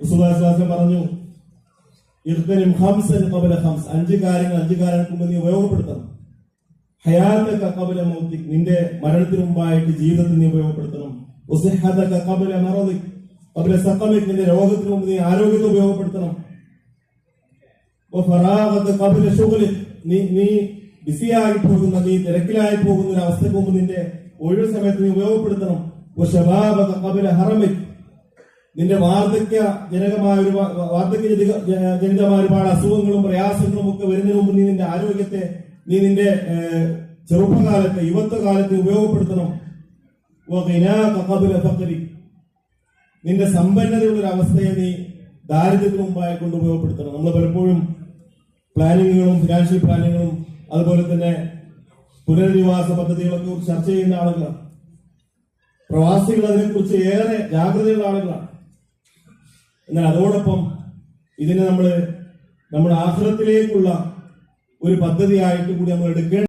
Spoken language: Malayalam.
സുഭാശ്വാസം പറഞ്ഞു ഇർത്തനും ഹംസൻ ഖബല ഹംസ് അഞ്ച് കാര്യങ്ങൾ അഞ്ച് കാര്യങ്ങൾക്ക് മുമ്പ് നീ ഉപയോഗപ്പെടുത്തണം. ഹയാത്തക്ക ഖബല മൗതിക് നിന്റെ മരണത്തിന് മുമ്പായിട്ട് ജീവിതത്തിൽ നീ ഉപയോഗപ്പെടുത്തണം. ഉസിഹതക ഖബല മറദിക് കബല സഖമിക് നിന്റെ രോഗത്തിന് മുമ്പ് നീ ആരോഗ്യത്തെ ഉപയോഗപ്പെടുത്തണം. കബല ശുഗലിൽ നീ നീ ബിസിയായി പോകുന്ന നീ തിരക്കിലായി പോകുന്ന ഒരു അവസ്ഥയ്ക്ക് മുമ്പ് നിന്റെ ഒഴിവ് സമയത്ത് നീ ഉപയോഗപ്പെടുത്തണം. ഖബല ഹറമിക് നിന്റെ വാർദ്ധക്യ ജനകമായ ഒരു വാർദ്ധക്യ ജനിതമായ ഒരുപാട് അസുഖങ്ങളും പ്രയാസങ്ങളും ഒക്കെ വരുന്നതിന് മുമ്പ് നീ നിന്റെ ആരോഗ്യത്തെ നീ നിന്റെ ചെറുപ്പകാലത്തെ യുവത്വകാലത്തെ ഉപയോഗപ്പെടുത്തണം. നിന്റെ സമ്പന്നതയുള്ള ഒരു അവസ്ഥയെ നീ ദാരിദ്ര്യത്തിന് മുമ്പായി കൊണ്ട് ഉപയോഗപ്പെടുത്തണം. നമ്മൾ പലപ്പോഴും പ്ലാനിങ്ങുകളും ഫിനാൻഷ്യൽ പ്ലാനിങ്ങുകളും അതുപോലെ തന്നെ പുനരധിവാസ പദ്ധതികളൊക്കെ ചർച്ച ചെയ്യുന്ന ആളുകളാണ്. പ്രവാസികൾ അതിനെക്കുറിച്ച് ഏറെ ജാഗ്രതയുള്ള ആളുകളാണ്. എന്നാൽ അതോടൊപ്പം ഇതിനെ നമ്മൾ നമ്മുടെ ആശ്രത്തിലേക്കുള്ള ഒരു പദ്ധതിയായിട്ട് കൂടി നമ്മൾ എടുക്കേണ്ട